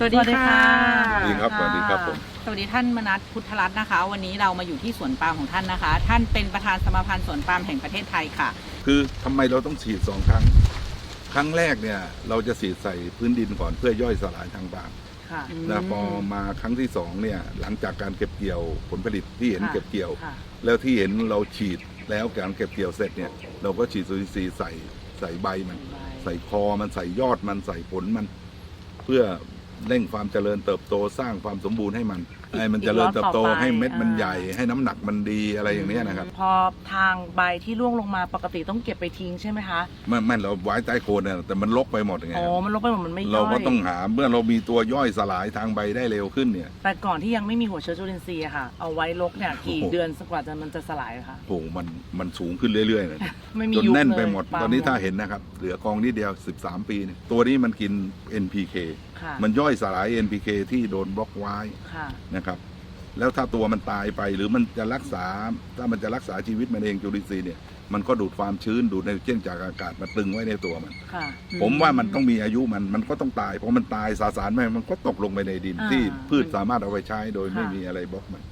สวัสดีค่ะ สวัสดีครับสวัสดีครับผม สวัสดีท่านมนัสพุทธรัตน์นะคะ วันนี้เรามาอยู่ที่สวนปาล์มของท่านนะคะ ท่านเป็นประธานสมาพันธ์สวนปาล์มแห่งประเทศไทยค่ะ คือทำไมเราต้องฉีดสองครั้ง ครั้งแรกเนี่ยเราจะฉีดใส่พื้นดินก่อนเพื่อย่อยสลายทางบางค่ะนะพอมาครั้งที่สองเนี่ยหลังจากการเก็บเกี่ยวผลผลิตที่เห็นค่ะ เก็บเกี่ยว ค่ะ แล้วที่เห็นเราฉีดแล้วการเก็บเกี่ยวเสร็จเนี่ยเราก็ฉีดซูริซีย์ใส่ใส่ใบมัน ใส่คอมันใส่ยอดมันใส่ผลมัน เพื่อ เร่งความเจริญเติบโตสร้างความสมบูรณ์ให้มันให้มันอีกเจริญเติบโตรอบต่อไป ให้เม็ดมันอ่าใหญ่ให้น้ำหนักมันดีอะไรอย่างเนี้ยนะครับพอทางใบที่ร่วงลงมาปกติต้องเก็บไปทิ้งใช่ไหมคะไม่ไม่เราไว้ใต้โคนเนี่ยแต่มันลกไปหมดไงอ๋อมันลงไปหมดมันไม่ย่อยเราก็ต้องหาเมื่อเรามีตัวย่อยสลายทางใบได้เร็วขึ้นเนี่ย แต่ก่อนที่ยังไม่มีหัวเชื้อจุลินทรีย์อะค่ะ เอาไว้ลกเนี่ยกี่โอ้โห เดือนสักกว่าจะมันจะสลายคะโอ้โหมันมันสูงขึ้นเรื่อยๆเลยไม่มีจนยุบแน่นเลยไปหมด ปาล์ตอนนี้ถ้าเห็นนะครับ เหลือกองนิดเดียว 13 ปีเนี่ยตัวนี้มันกิน NPK ค่ะมันย่อยสลาย NPK ที่โดนบล็อกไว้ค่ะนะครับ แล้วถ้าตัวมันตายไปหรือมันจะรักษา ถ้ามันจะรักษาชีวิตมันเองจุลินทรีย์เนี่ยมันก็ดูดความชื้นดูดไนโตรเจนจากอากาศมาตึงไว้ในตัวมัน ค่ะผมว่ามันต้องมีอายุมันมันก็ต้องตายเพราะมันตายสาสารแม่มันก็ตกลงไปในดินอ่าที่พืชสามารถเอาไปใช้โดยไม่ค่ะมีอะไรบล็อกมัน